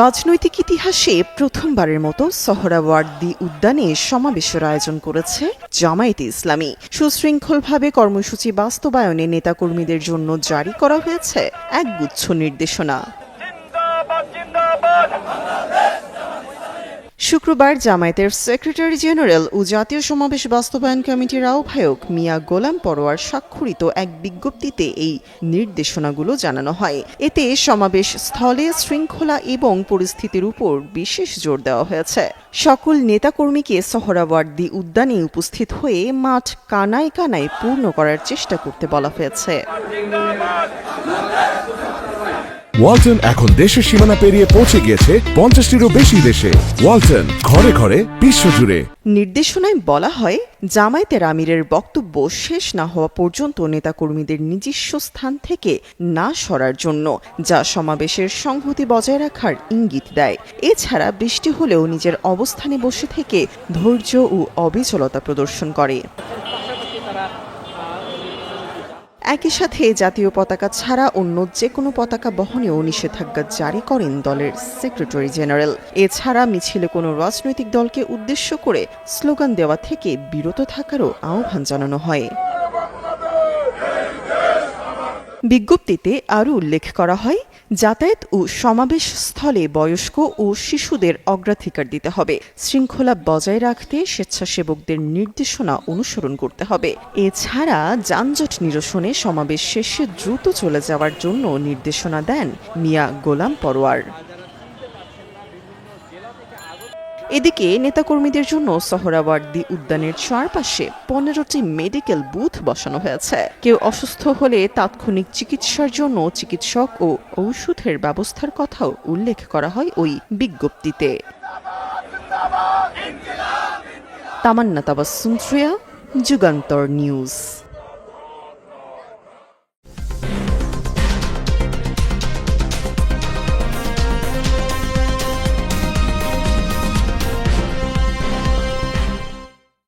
রাজনৈতিক ইতিহাসে প্রথমবারের মতো সোহরাওয়ার্দি উদ্যানে সমাবেশের আয়োজন করেছে জামায়াতে ইসলামী। সুশৃঙ্খলভাবে কর্মসূচি বাস্তবায়নে নেতাকর্মীদের জন্য জারি করা হয়েছে একগুচ্ছ নির্দেশনা। শুক্রবার জামায়াতের সেক্রেটারি জেনারেল ও জাতীয় সমাবেশ বাস্তবায়ন কমিটির আহ্বায়ক মিয়া গোলাম পরোয়ার স্বাক্ষরিত এক বিজ্ঞপ্তিতে এই নির্দেশনাগুলো জানানো হয়। এতে সমাবেশ স্থলে শৃঙ্খলা এবং পরিস্থিতির উপর বিশেষ জোর দেওয়া হয়েছে। সকল নেতাকর্মীকে সোহরাওয়ার্দী উদ্যানে উপস্থিত হয়ে মাঠ কানায় কানায় পূর্ণ করার চেষ্টা করতে বলা হয়েছে। ওয়ালটন এখন দেশের সীমানা পেরিয়ে পৌঁছে গিয়েছে পঞ্চাশটিরও বেশি দেশে। ওয়ালটন, ঘরে ঘরে, বিশ্বজুড়ে। নির্দেশনায় বলা হয়, জামায়াতের আমিরের বক্তব্য শেষ না হওয়া পর্যন্ত নেতাকর্মীদের নিজস্ব স্থান থেকে না সরার জন্য, যা সমাবেশের সংহতি বজায় রাখার ইঙ্গিত দেয়। এছাড়া বৃষ্টি হলেও নিজের অবস্থানে বসে থেকে ধৈর্য ও অবিচলতা প্রদর্শন করে। একই সাথে জাতীয় পতাকা ছাড়া অন্য যে কোনো পতাকা বহনেও নিষেধাজ্ঞা জারি করেন দলের সেক্রেটারি জেনারেল। এছাড়া মিছিলে কোনো রাজনৈতিক দলকে উদ্দেশ্য করে স্লোগান দেওয়া থেকে বিরত থাকারও আহ্বান জানানো হয়। বিজ্ঞপ্তিতে আরও উল্লেখ করা হয়, যাতায়াত ও সমাবেশ স্থলে বয়স্ক ও শিশুদের অগ্রাধিকার দিতে হবে। শৃঙ্খলা বজায় রাখতে স্বেচ্ছাসেবকদের নির্দেশনা অনুসরণ করতে হবে। এছাড়া যানজট নিরসনে সমাবেশ শেষে দ্রুত চলে যাওয়ার জন্য নির্দেশনা দেন মিয়া গোলাম পরোয়ার। এদিকে নেতাকর্মীদের জন্য সোহরাওয়ার্দী উদ্যানের চারপাশে পনেরোটি মেডিকেল বুথ বসানো হয়েছে। কেউ অসুস্থ হলে তাৎক্ষণিক চিকিৎসার জন্য চিকিৎসক ও ঔষধের ব্যবস্থার কথাও উল্লেখ করা হয় ওই বিজ্ঞপ্তিতে। তামান্না তাবাসুম যুগান্তর নিউজ।